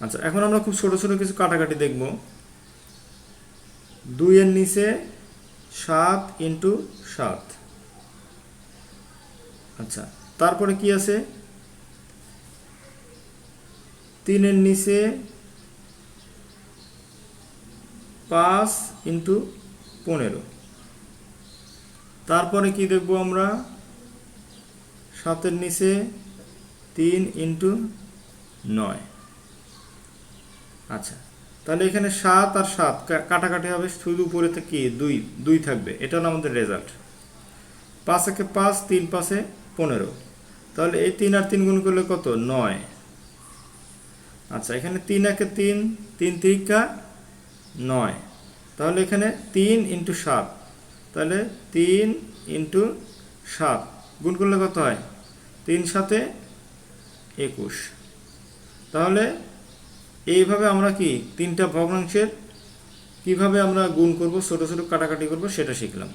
আচ্ছা এখন আমরা খুব ছোট ছোট কিছু কাটাকাটি দেখব। দুইয়ের নিচে সাত ইন্টু সাত। আচ্ছা তারপরে কি আছে? তিনের নিচে পাঁচ ইন্টু পনেরো। তারপরে কি দেখব আমরা? সাতের নিচে তিন ইন্টু নয়। আচ্ছা। তাহলে এখানে সাত আর সাত কাটাকাটি হবে শুধু উপরে থেকে দুই দুই থাকবে। এটা হলো আমাদের রেজাল্ট পাঁচ একে পাঁচ, তিন পাঁচে পনেরো। তাহলে এই তিন আর তিন গুণ করলে কত? নয়। আচ্ছা এখানে তিন একে তিন তিন তিরিকা নয়। তাহলে এখানে তিন ইন্টু সাত। তাহলে তিন ইন্টু সাত। গুণ করলে কত হয়? তিন সাথে একুশ। তাহলে এইভাবে আমরা কি তিনটা ভগ্নাংশের কীভাবে আমরা গুণ করব, ছোট ছোট কাটাকাটি করব, সেটা শিখলাম।